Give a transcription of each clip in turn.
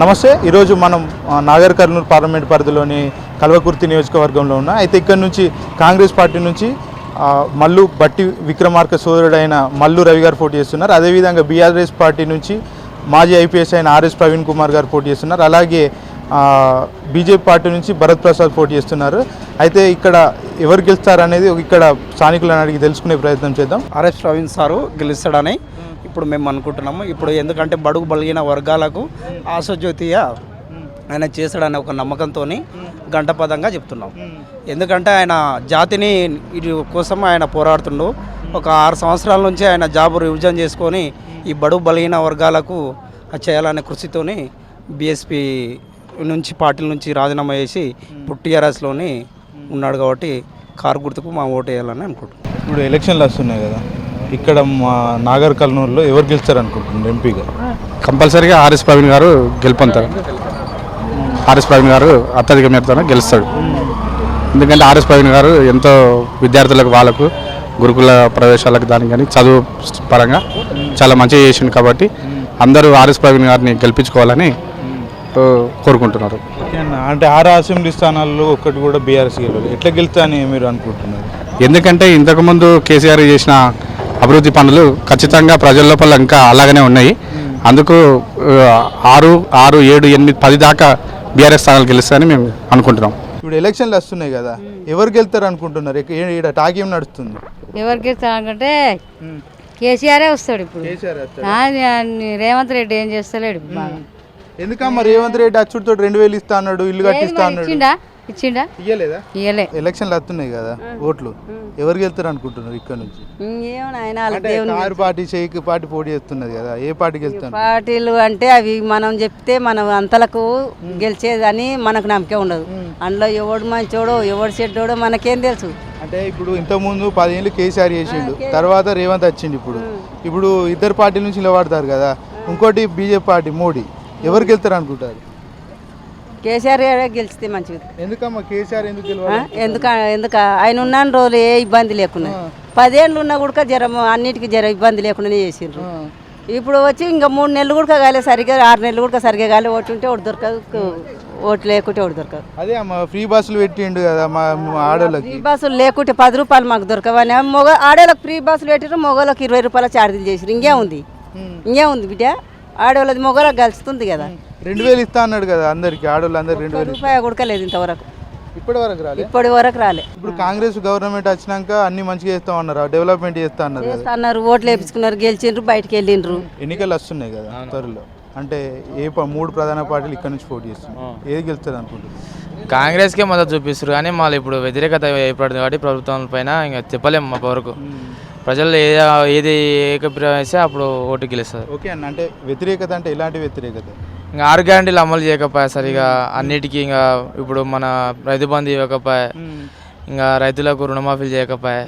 నమస్తే. ఈరోజు మనం నాగర్ కర్నూలు పార్లమెంట్ పరిధిలోని కల్వకుర్తి నియోజకవర్గంలో ఉన్నాం అయితే ఇక్కడ నుంచి కాంగ్రెస్ పార్టీ నుంచి మల్లు బట్టి విక్రమార్క సోదరుడైన మల్లు రవి గారు పోటీ చేస్తున్నారు. అదేవిధంగా బీఆర్ఎస్ పార్టీ నుంచి మాజీ ఐపీఎస్ అయిన ఆర్ఎస్ ప్రవీణ్ కుమార్ గారు పోటీ చేస్తున్నారు. అలాగే బీజేపీ పార్టీ నుంచి భరత్ ప్రసాద్ పోటీ చేస్తున్నారు. అయితే ఇక్కడ ఎవరు గెలుస్తారు అనేది ఇక్కడ స్థానికులను అడిగి తెలుసుకునే ప్రయత్నం చేద్దాం. ఆర్ఎస్ ప్రవీణ్ సారు గెలుస్తాడని ఇప్పుడు మేము అనుకుంటున్నాము. ఇప్పుడు ఎందుకంటే బడుగు బలిగిన వర్గాలకు ఆశజ్యోతిగా ఆయన చేస్తాడనే ఒక నమ్మకంతో గంటపదంగా చెప్తున్నాం. ఎందుకంటే ఆయన జాతిని ఇటు కోసం ఆయన పోరాడుతుండు. ఒక ఆరు సంవత్సరాల నుంచి ఆయన జాబ్ రివిజన్ చేసుకొని ఈ బడుగు బలిగిన వర్గాలకు చేయాలనే కృషితోని బీఎస్పీ నుంచి పార్టీల నుంచి రాజీనామా చేసి ఇప్పుడు టీఆర్ఎస్లోని ఉన్నాడు కాబట్టి కారు గుర్తుకు మా ఓటు వేయాలని అనుకుంటున్నాం. ఇప్పుడు ఎలక్షన్లు వస్తున్నాయి కదా. ఇక్కడ మా నాగర్ కర్నూలులో ఎవరు గెలుస్తారు అనుకుంటున్నారు ఎంపీగా కంపల్సరీగా ఆర్ఎస్ ప్రవీణ్ గారు గెలుపొందుతారు. ఆర్ఎస్ ప్రవీణ్ గారు అత్యధిక మేరతోనే గెలుస్తాడు. ఎందుకంటే ఆర్ఎస్ ప్రవీణ్ గారు ఎంతో విద్యార్థులకు వాళ్ళకు గురుకుల ప్రవేశాలకు దానికి కానీ చదువు పరంగా చాలా మంచిగా చేసిండు కాబట్టి అందరూ ఆర్ఎస్ ప్రవీణ్ గారిని గెలిపించుకోవాలని కోరుకుంటున్నారు. అంటే ఆరు అసెంబ్లీ స్థానాల్లో ఒక్కటి కూడా బీఆర్ఎస్ గెలవాలి ఎట్లా గెలుస్తా అని మీరు అనుకుంటున్నారు? ఎందుకంటే ఇంతకుముందు కేసీఆర్ చేసిన అభివృద్ధి పనులు ఖచ్చితంగా ప్రజల లోపల ఇంకా అలాగనే ఉన్నాయి. అందుకు ఆరు ఆరు ఏడు ఎనిమిది పది దాకా బీఆర్ఎస్ స్థానాలు గెలుస్తాయని మేము అనుకుంటున్నాం. ఇప్పుడు ఎలక్షన్లు వస్తున్నాయి కదా ఎవరు గెలుస్తారు అనుకుంటున్నారు? ఇక ఏ- ఈడ టాక్ ఏం నడుస్తుంది? ఎవరికి అంటే కేసీఆరే వస్తాడు ఇప్పుడు. రేవంత్ రెడ్డి ఏం చేస్తలేడు ఎందుకమ్మా రేవంత్ రెడ్డి అచ్చుడితో రెండు వేలు ఇస్తా అన్నాడు ఇల్లు కట్టిస్తా అన్నాడు? ఇచ్చిండా? ఇయ్యలేదా? ఇయ్యలే. ఎలక్షన్లు వస్తున్నాయి కదా ఓట్లు. ఎవరు గెలుస్తారు అనుకుంటున్నారు ఇక్కడ నుంచి? కారు పార్టీ షేక్ పార్టీ పోటీ చేస్తున్నది కదా ఏ పార్టీ గెలుస్తాను పార్టీలు అంటే అవి మనం చెప్తే మనం అంతలకు గెలిచేదని మనకు నమ్మకం ఉండదు. అందులో ఎవడు మంచోడో ఎవడు చెడ్డోడో మనకేం తెలుసు. అంటే ఇప్పుడు ఇంతకుముందు పదేళ్ళు కేసీఆర్ చేసిండు తర్వాత రేవంత్ వచ్చిండు ఇప్పుడు. ఇప్పుడు ఇద్దరు పార్టీల నుంచి నిలబడతారు కదా ఇంకోటి బీజేపీ పార్టీ మోడీ. ఎవరు గెలుస్తారు అనుకుంటారు? కేసీఆర్ గారే గెలిచితే మంచిది ఎందుకమ్మా కేసీఆర్ ఎందుకు? గెలవాలి? ఎందుక ఎందుక ఆయన ఉన్న రోజులు ఏ ఇబ్బంది లేకుండా. పదేళ్ళు ఉన్నా కూడా జ్వరం అన్నిటికీ జ్వరం ఇబ్బంది లేకుండానే చేసిండ్రు. ఇప్పుడు వచ్చి ఇంకా మూడు నెలలు కూడా కాలే సరిగ్గా ఆరు నెలలు కూడా సరిగ్గా కాలే ఓటు ఉంటే ఒకటి దొరకదు ఓటు లేకుంటే ఒకటి దొరకదు. అదే అమ్మా ఫ్రీ బస్సులు పెట్టిండు కదా మా మా ఆడోళ్ళకి. ఫ్రీ బస్సులు లేకుంటే పది రూపాయలు మాకు దొరకవని. మొగ ఆడోళ్ళకి ఫ్రీ బస్సులు పెట్టిరు మొగోళ్ళకి ఇరవై రూపాయల ఛార్జీలు చేసిరు ఇంకే ఉంది ఇంకే ఉంది బిడ్డ? ఆడోళ్ళది మొగోళ్ళకి కలుస్తుంది కదా. రెండు వేలు ఇస్తా అన్నాడు కదా అందరికి ఆడోళ్ళు అందరు రెండు వేలు రూపాయ కూడా లేదు ఇంతవరకు. ఇప్పటి వరకు రాలే? ఇప్పటి వరకు రాలే. ఇప్పుడు కాంగ్రెస్ గవర్నమెంట్ వచ్చినాక అన్ని మంచిగా చేస్తా ఉన్నారు డెవలప్మెంట్ చేస్తా అన్నారు కదా? అన్నారు ఓట్లు వేపించుకున్నారు గెలిచిండ్రు బయటికి వెళ్ళిండ్రు. ఎన్నికలు వస్తున్నాయి కదా త్వరలో. అంటే ఏ ప- మూడు ప్రధాన పార్టీలు ఇక్కడ నుంచి పోటీ చేస్తున్నాయి ఏది గెలుస్తుంది అనుకుంటున్నారు? కాంగ్రెస్కే మద్దతు చూపిస్తారు కానీ మళ్ళీ ఇప్పుడు వ్యతిరేకత ఏర్పడింది కాబట్టి ప్రభుత్వం పైన ఇంకా చెప్పలేము మా వరకు. ప్రజలు ఏ ఏది ఏకప్రవేశిస్తే అప్పుడు ఓటు గెలుస్తారు. ఓకే అన్న అంటే వ్యతిరేకత అంటే ఎలాంటి వ్యతిరేకత? ఇంకా ఆరు గ్యారంటీలు అమలు చేయకపోయా సరిగా అన్నిటికీ ఇంకా ఇప్పుడు మన రైతు బంధు ఇవ్వకపోయా. ఇంకా రైతులకు రుణమాఫీలు చేయకపోయా.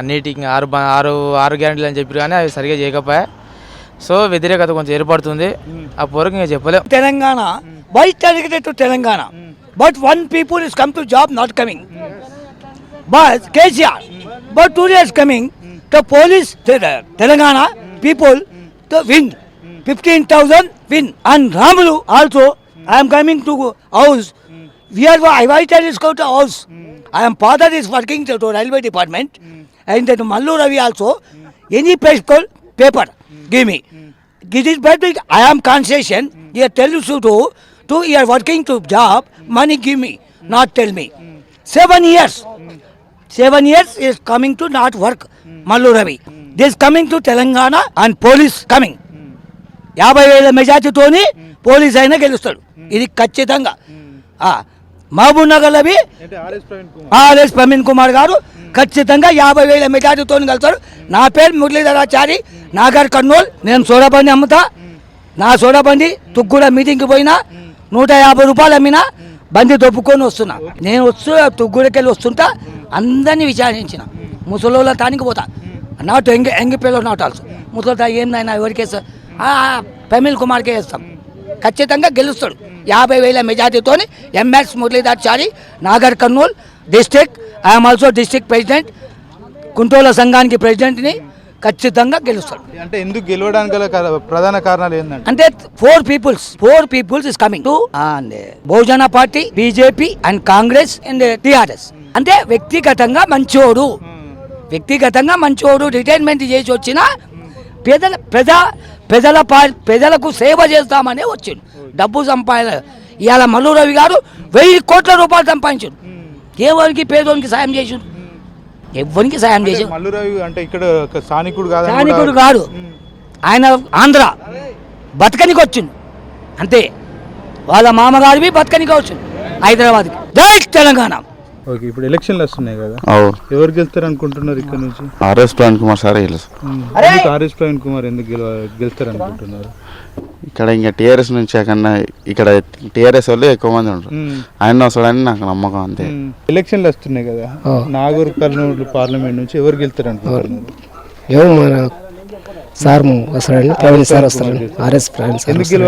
అన్నిటికి ఇంకా ఆరు ఆరు ఆరు గ్యారంటీలు అని చెప్పారు కానీ అవి సరిగా చేయకపోయా. సో వ్యతిరేకత కొంచెం ఏర్పడుతుంది. ఆ వరకు ఇంకా చెప్పలేం. Why targeted to Telangana? But one people is come to job not coming. But KCR, but two days coming, the police, the the Telangana people, the win. 15,000 win. And Ramulu also, I am coming to house. We are, I is go to house. I am father is working to, to railway department. And that Mallu Ravi also, any place called paper, give me. It is better. I am concession. Here tell you to to you are working to job. Money give me, not tell me. Seven years. Seven years is coming to not work. యాభై వేల మెజార్టీతోని police అయినా గెలుస్తాడు. ఇది ఖచ్చితంగా. మహబూబ్ నగర్ అవి అంటే RS Praveen Kumar? గారు ఖచ్చితంగా యాభై వేల మెజార్టీతో గెలుస్తాడు. నా పేరు మురళీధరాచారి నాగర్ కర్నూల్ నేను సోడాబండి అమ్ముతా. నా సోడాబండి తుగ్గుడ మీటింగ్కి పోయినా నూట యాభై రూపాయలు అమ్మినా బండి దొప్పుకొని వస్తున్నా. నేను వస్తూ తుగ్గుడికెళ్ళి వస్తుంటా అందరినీ విచారించిన. ముసలోళ్ళ తానికి పోతా. నాటు ఎంగి ఎంగిపేలో నాట్ ఆల్సో ముసలి ఏందైనా ఎవరికేస్తా ప్రమిల్ కుమార్కే వేస్తాం ఖచ్చితంగా గెలుస్తాడు. యాభై వేల మెజార్టీతో MS Muralidhar Nagarkurnool district I am also district president కుంటోల సంఘానికి ప్రెసిడెంట్ని ఖచ్చితంగా గెలుస్తాడు. అంటే ఎందుకు గెలవడానికి ప్రధాన కారణాలు ఏంటంటే అంటే four peoples four peoples is coming to and Bahujan party BJP and Congress and TRS. అంటే వ్యక్తిగతంగా మంచోడు. వ్యక్తిగతంగా మంచోడు రిటైర్మెంట్ చేసి వచ్చిన పేదల ప్రజా ప్రజల ప్రజలకు సేవ చేస్తామనే వచ్చిండు. డబ్బు సంపాద ఇవాళ మల్లు రవి గారు వెయ్యి కోట్ల రూపాయలు సంపాదించాడు. ఎవరికి పేదోనికి సాయం చేసిండు? ఎవరికి సాయం చేసిండు? మల్లురావు అంటే ఇక్కడ స్థానికుడు కాదు స్థానికుడు కాదు ఆయన ఆంధ్ర బతకనికి వచ్చిండు. అంతే. వాళ్ళ మామగారివి బతకనికి వచ్చిండు హైదరాబాద్కి. జై తెలంగాణ. ఓకే ఇప్పుడు ఎలక్షన్లు వస్తున్నాయి కదా. అవు ఎవరు గెలుస్తారు అనుకుంటున్నారు ఇక్కడ నుంచి? ఆర్ఎస్ ప్రవీణ్ కుమార్ సారే. ఎందుకు ఆర్ఎస్ ప్రవీణ్ కుమార్ ఎందుకు గెలవ గెలుస్తారు అనుకుంటున్నారు ఇక్కడ ఇంకా టీఆర్ఎస్ నుంచి కన్నా ఇక్కడ టీఆర్ఎస్ వాళ్ళు ఎక్కువ మంది ఉంటారు. ఆయన వస్తాడని నాకు నమ్మకం అంతే. ఎలక్షన్లు వస్తున్నాయి కదా. నాగూర్ కర్నూలు పార్లమెంట్ నుంచి ఎవరు గెలుస్తారు అనుకుంటున్నారు ఏమో సార్ వస్తాడండి. ప్రవీణ్ సార్ వస్తారండి ఆర్ఎస్ ప్రవీణ్ సార్ వస్తాడు.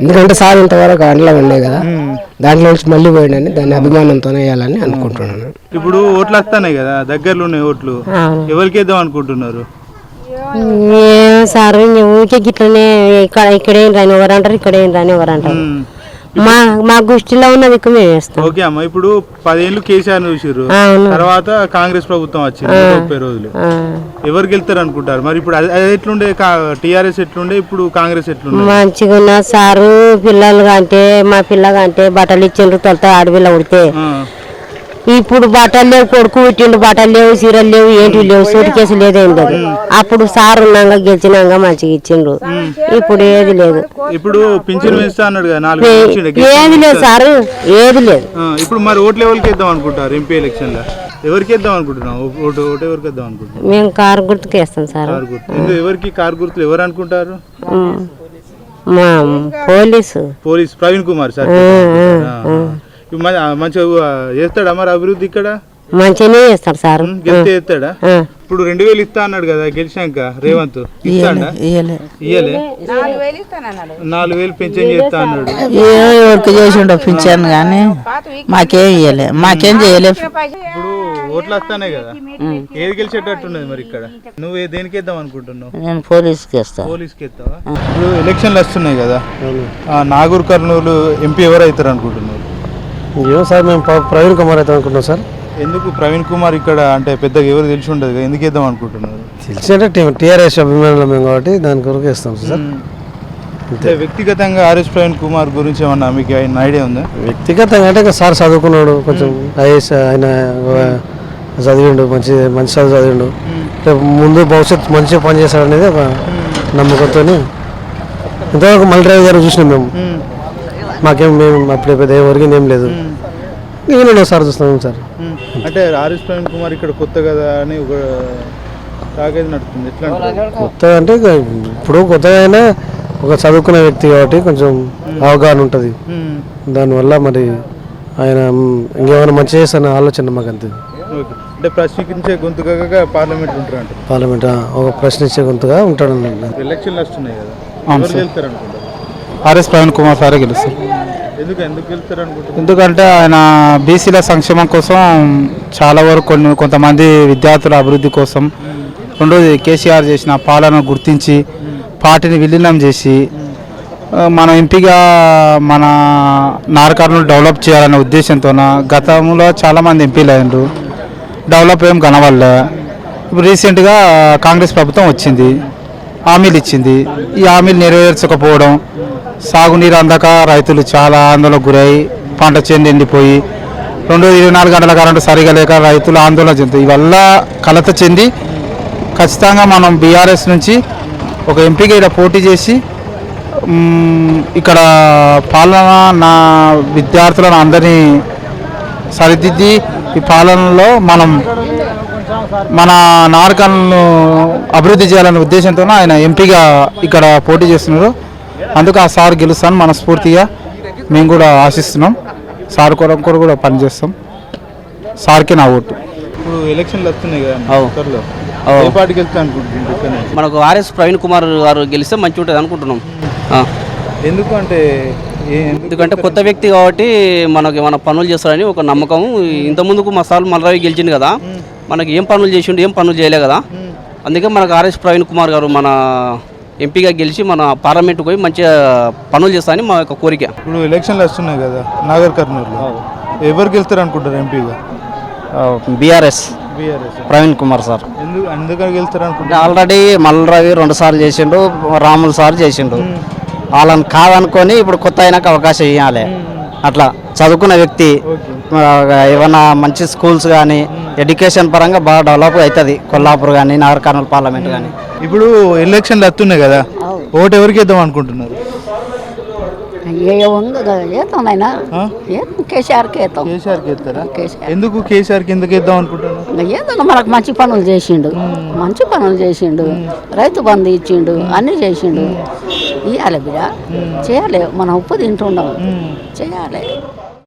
ఎందుకంటే సార్ ఇంతవరకు అండలో ఉండే కదా. దాంట్లో నుంచి మళ్ళీ పోయిండని దాన్ని అభిమానంతోనే వేయాలని అనుకుంటున్నాను. ఇప్పుడు ఓట్లు వస్తున్నాయి కదా దగ్గరలో ఉన్నాయి ఓట్లు. ఎవరికి వేద్దాం అనుకుంటున్నారు? సార్ ఊరికే గిట్లనే ఇక్కడ ఇక్కడేం రాని ఎవరు అంటారు ఇక్కడేం రాని ఎవరు అంటారు. మా మా గుష్టిలో ఉన్నది ఎక్కువ మేము వేస్తాం ఓకే అమ్మ ఇప్పుడు పదేళ్ళు కేసీఆర్ అవును. తర్వాత కాంగ్రెస్ ప్రభుత్వం వచ్చింది ముప్పై రోజులు. ఎవరు గెలుస్తారు అనుకుంటారు? మరి ఇప్పుడు అది అది ఎట్లుండే? టీఆర్ఎస్ ఎట్లుండే? ఇప్పుడు కాంగ్రెస్ ఎట్లుండే? మంచిగా ఉన్న సారు పిల్లలు అంటే మా పిల్లగా అంటే బట్టలు ఇచ్చిండ్రు తొలత ఆడపిల్ల ఉడితే. ఆ. ఇప్పుడు బట్టలు లేవు కొడుకు పుట్టిండు బట్టలు లేవు చీరలు లేవు ఏంటి లేవు సూటి కేసు లేదేం లేదు అప్పుడు సార్ ఉన్నాక గెలిచినాక మంచిగా ఇచ్చిండ్రు. ఇప్పుడు ఏది లేదు. ఇప్పుడు. ఏది లేదు సారు ఏది లేదు. ఆ, ఇప్పుడు మరి ఓట్లు ఎవరికి వేద్దాం అనుకుంటారు ఎంపీ ఎలక్షన్లో ఎవరికి వేద్దాం అనుకుంటున్నాం ఓటు ఓటు ఎవరికి వేద్దాం అనుకుంటున్నాం మేము కారు గుర్తుకు వేస్తాం సార్. ఎవరికి కారు గుర్తులు ఎవరు అనుకుంటారు? Police. Police Praveen Kumar sir. మంచిగా చేస్తాడా మరి అభివృద్ధి ఇక్కడ? మంచిగానే చేస్తారు సార్. గెలిస్తే చేస్తాడా. ఇప్పుడు రెండు వేలు ఇస్తా అన్నాడు కదా గెలిచాక రేవంత్. ఇస్తాడా? ఇయ్యలే. నాలుగు వేలు పెన్షన్ చేస్తా అన్నాడు. ఎవరికి చేసిండో పింఛన్ కానీ మాకేం ఇయ్యలే. మాకేం చేయలే. ఇప్పుడు ఓట్లు వస్తానే కదా? ఏది గెలిచేటట్టున్నది మరి ఇక్కడ? నువ్వు దేనికి వేద్దాం అనుకుంటున్నావు? నేను పోలీస్కి ఇస్తా పోలీస్కి ఎత్తావా ఇప్పుడు ఎలక్షన్లు వస్తున్నాయి కదా. ఆ, నాగూర్ కర్నూలు ఎంపీ ఎవరు అవుతారు అనుకుంటున్నారు ఏమో సార్ మేము ప్ర- ప్రవీణ్ కుమార్ అయితే అనుకుంటున్నాం సార్. ఎందుకు ప్రవీణ్ కుమార్ ఇక్కడ అంటే పెద్దగా ఎవరు తెలిసి ఉండదు కదా ఎందుకు వేద్దాం అనుకుంటున్నారు? తెలిసి అంటే టీఆర్ఎస్ అభిమానులు మేము కాబట్టి దాని కొరకు ఇస్తాం సార్. అంటే వ్యక్తిగతంగా ఆర్ఎస్ ప్రవీణ్ కుమార్ గురించి ఏమన్నా మీకు ఆయన ఐడియా ఉందా? వ్యక్తిగతంగా అంటే సార్ చదువుకున్నాడు కొంచెం ఐఏఎస్ ఆయన చదివిండు మంచి మంచి చదువు చదివిండు. రేపు ముందు భవిష్యత్తు మంచిగా పనిచేస్తాడు అనేది ఒక నమ్మకంతో ఇంతవరకు మల్లిరావు గారు చూసినాం మేము. మాకేం మేము అప్పుడే పెద్ద ఏం ఒరిగింది ఏం లేదు. నేను సార్ చూస్తున్నాం సార్. అంటే ఆర్ఎస్ ప్రవీణ్ కుమార్ ఇక్కడ కొత్త కదా అని ఒక తాగేది నడుస్తుంది ఎట్లా? కొత్త అంటే ఇప్పుడు కొత్తగా అయినా ఒక చదువుకున్న వ్యక్తి కాబట్టి కొంచెం అవగాహన ఉంటుంది. దానివల్ల మరి ఆయన ఇంకేమైనా మంచి చేస్తాన ఆలోచన మాకు అంతే అంటే ప్రశ్నించే గొంతుకగా పార్లమెంట్ ఉంటారు అంటే పార్లమెంట్ ఒక ప్రశ్నించే గొంతుగా ఉంటాడు. ఎలక్షన్లు వస్తున్నాయి కదా. ఎవరు సార్. గెలుస్తారు అనుకుంటారు ఆర్ఎస్ ప్రవీణ్ కుమార్ సారే గెలుస్తారు. ఎందుకు ఎందుకు గెలుస్తారు అనుకుంటారు ఎందుకంటే ఆయన బీసీల సంక్షేమం కోసం చాలా వరకు కొన్ని కొంతమంది విద్యార్థుల అభివృద్ధి కోసం రెండోది కేసీఆర్ చేసిన పాలన గుర్తించి పార్టీని విలీనం చేసి మన ఎంపీగా మన నారకర్నూలు డెవలప్ చేయాలనే ఉద్దేశంతో గతంలో చాలామంది ఎంపీలు అయ్యారు డెవలప్ ఏం కనవల్లే ఇప్పుడు రీసెంట్గా కాంగ్రెస్ ప్రభుత్వం వచ్చింది. హామీలు ఇచ్చింది. ఈ హామీలు నెరవేర్చకపోవడం సాగునీరు అందక రైతులు చాలా ఆందోళనకు గురై పంట చేను ఎండిపోయి రెండు ఇరవై నాలుగు గంటల కరెంటు సరిగా లేక రైతులు ఆందోళన చెందుతారు ఇవల్ల కలత చెంది ఖచ్చితంగా మనం బీఆర్ఎస్ నుంచి ఒక ఎంపీగా ఇక్కడ పోటీ చేసి ఇక్కడ పాలన నా విద్యార్థులను అందరినీ సరిదిద్ది ఈ పాలనలో మనం మన నాటకాలను అభివృద్ధి చేయాలనే ఉద్దేశంతో ఆయన ఎంపీగా ఇక్కడ పోటీ చేస్తున్నారు. అందుకు ఆ సార్ గెలుస్తాను మనస్ఫూర్తిగా మేము కూడా ఆశిస్తున్నాం. సార్ కొరకు కూడా పనిచేస్తాం. సార్కి నా ఓటు. ఇప్పుడు ఎలక్షన్లు వస్తున్నాయి కదా. ఏ పార్టీకి వెళ్తా? మనకు ఆర్ఎస్ ప్రవీణ్ కుమార్ గారు గెలిస్తే మంచిగా ఉంటుంది అనుకుంటున్నాం. ఎందుకు అంటే ఎందుకంటే కొత్త వ్యక్తి కాబట్టి మనకి మన పనులు చేస్తారని ఒక నమ్మకం. ఇంత ముందుకు మా సార్ మల్రావి గెలిచింది కదా మనకి ఏం పనులు చేసిండు ఏం పనులు చేయలే కదా. అందుకే మనకు ఆర్ఎస్ ప్రవీణ్ కుమార్ గారు మన ఎంపీగా గెలిచి మన పార్లమెంట్కి పోయి మంచిగా పనులు చేస్తానని మా యొక్క కోరిక. ఇప్పుడు ఎలక్షన్లు వస్తున్నాయి కదా నాగర్ కర్నూలులో. ఎవరికి వెళ్తారు అనుకుంటారు ఎంపీగా? BRS BRS. Praveen Kumar sir. ఎందుకు ఎందుకు వెళ్తారు అనుకుంటారు ఆల్రెడీ మల్లరవి రెండు సార్లు చేసిండు రాములు సార్ చేసిండు. వాళ్ళని కాదనుకొని ఇప్పుడు కొత్త అయినాక అవకాశం ఇవ్వాలి అట్లా చదువుకున్న వ్యక్తి ఆ, ఏమన్నా మంచి స్కూల్స్ కానీ ఎడ్యుకేషన్ పరంగా బాగా డెవలప్ అవుతుంది. కొల్లాపూర్ కానీ నాగర్ కర్నూలు పార్లమెంట్ కానీ ఇప్పుడు ఎలక్షన్లు వస్తున్నాయి కదా ఓటు ఎవరికి వేద్దాం అనుకుంటున్నారు? కేసీఆర్. ఎందుకు కేసీఆర్కి ఎందుకు వేద్దాం ఏదో మనకు మంచి పనులు చేసిండు. మంచి పనులు చేసిండు. రైతు బంధు ఇచ్చిండు. అన్నీ చేసిండు. ఇవ్వాలి బిడ్డ. చేయాలి. మనం ఉప్పు తింటుండం చేయాలి.